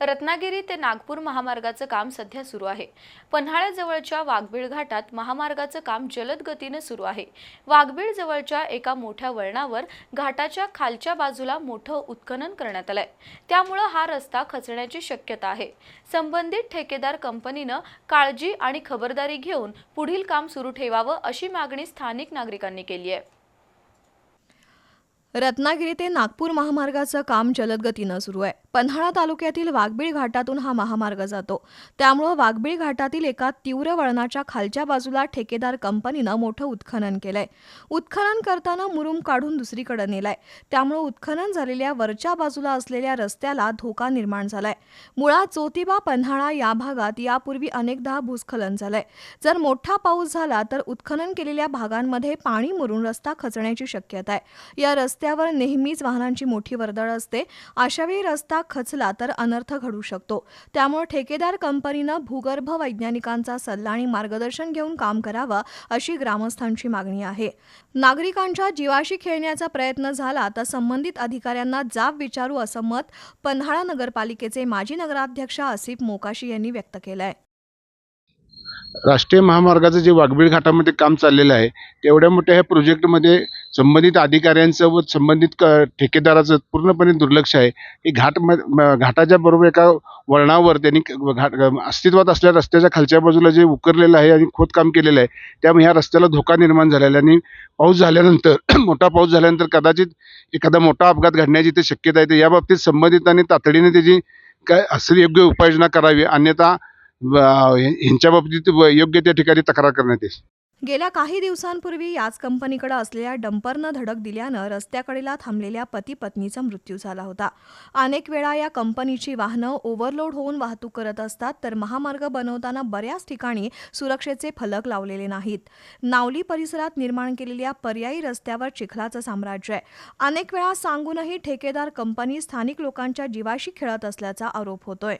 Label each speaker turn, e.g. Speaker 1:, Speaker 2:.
Speaker 1: रत्नागिरी ते नागपूर महामार्गाचं काम सध्या सुरू आहे. पन्हाळ्याजवळच्या वाघबीळ घाटात महामार्गाचं काम जलद गतीनं सुरू आहे. वाघबीळ जवळच्या एका मोठ्या वळणावर घाटाच्या खालच्या बाजूला मोठं उत्खनन करण्यात आलंय. त्यामुळं हा रस्ता खचण्याची शक्यता आहे. संबंधित ठेकेदार कंपनीनं काळजी आणि खबरदारी घेऊन पुढील काम सुरू ठेवावं अशी मागणी स्थानिक नागरिकांनी केली आहे.
Speaker 2: रत्नागिरी ते नागपूर महामार्गाचं काम जलद गतीनं सुरू आहे. पन्हाळा तालुक्यातील वाघबीळ घाटातून हा महामार्ग जातो. त्यामुळं वाघबीळ घाटातील एका तीव्र वळणाच्या खालच्या बाजूला ठेकेदार कंपनीनं मोठं उत्खनन केलंय. उत्खनन करताना मुरुम काढून दुसरीकडे नेलाय. त्यामुळं उत्खनन झालेल्या वरच्या बाजूला असलेल्या रस्त्याला धोका निर्माण झालाय. मुळात ज्योतिबा पन्हाळा या भागात यापूर्वी अनेकदा भूस्खलन झालंय. जर मोठा पाऊस झाला तर उत्खनन केलेल्या भागांमध्ये पाणी मुरून रस्ता खचण्याची शक्यता आहे. या रस्ते रस्त्यावर नेहमीच वाहनांची मोठी वर्दळ असते. अशावेळी रस्ता खचला तर अनर्थ घडू शकतो. त्यामुळे ठेकेदार कंपनीनं भूगर्भ वैज्ञानिकांचा सल्ला आणि मार्गदर्शन घेऊन काम करावं अशी ग्रामस्थांची मागणी आहे. नागरिकांच्या जीवाशी खेळण्याचा प्रयत्न झाला तर संबंधित अधिकाऱ्यांना जाब विचारू असं मत पन्हाळा नगरपालिकेचे माजी नगराध्यक्ष आसिफ मोकाशी यांनी व्यक्त केलं आहे
Speaker 3: राष्ट्रीय महामार्गाचं जे वाघबीळ घाटामध्ये काम चाललेलं आहे तेवढ्या मोठ्या ह्या प्रोजेक्टमध्ये संबंधित अधिकाऱ्यांचं व संबंधित क ठेकेदाराचं पूर्णपणे दुर्लक्ष आहे. की घाट म घाटाच्या बरोबर एका वळणावर त्यांनी घाट अस्तित्वात असलेल्या रस्त्याच्या खालच्या बाजूला जे उकरलेलं आहे आणि खोदकाम केलेलं आहे त्यामुळे ह्या रस्त्याला धोका निर्माण झालेला आहे. आणि पाऊस झाल्यानंतर मोठा पाऊस झाल्यानंतर कदाचित एखादा मोठा अपघात घडण्याची ते शक्यता आहे. तर याबाबतीत संबंधितांनी तातडीने त्याची काय असं योग्य उपाययोजना करावी. अन्यथा ह्यांच्या बाबतीत योग्य त्या ठिकाणी तक्रार करण्यात येईल.
Speaker 2: गेल्या काही दिवसांपूर्वी याच कंपनीकडे असलेल्या डंपरनं धडक दिल्यानं रस्त्याकडेला थांबलेल्या पती पत्नीचा मृत्यू झाला होता. अनेक वेळा या कंपनीची वाहनं ओव्हरलोड होऊन वाहतूक करत असतात तर महामार्ग बनवताना बऱ्याच ठिकाणी सुरक्षेचे फलक लावलेले नाहीत. नावली परिसरात निर्माण केलेल्या पर्यायी रस्त्यावर चिखलाचं साम्राज्य आहे. अनेक वेळा सांगूनही ठेकेदार कंपनी स्थानिक लोकांच्या जीवाशी खेळत असल्याचा आरोप होतोय.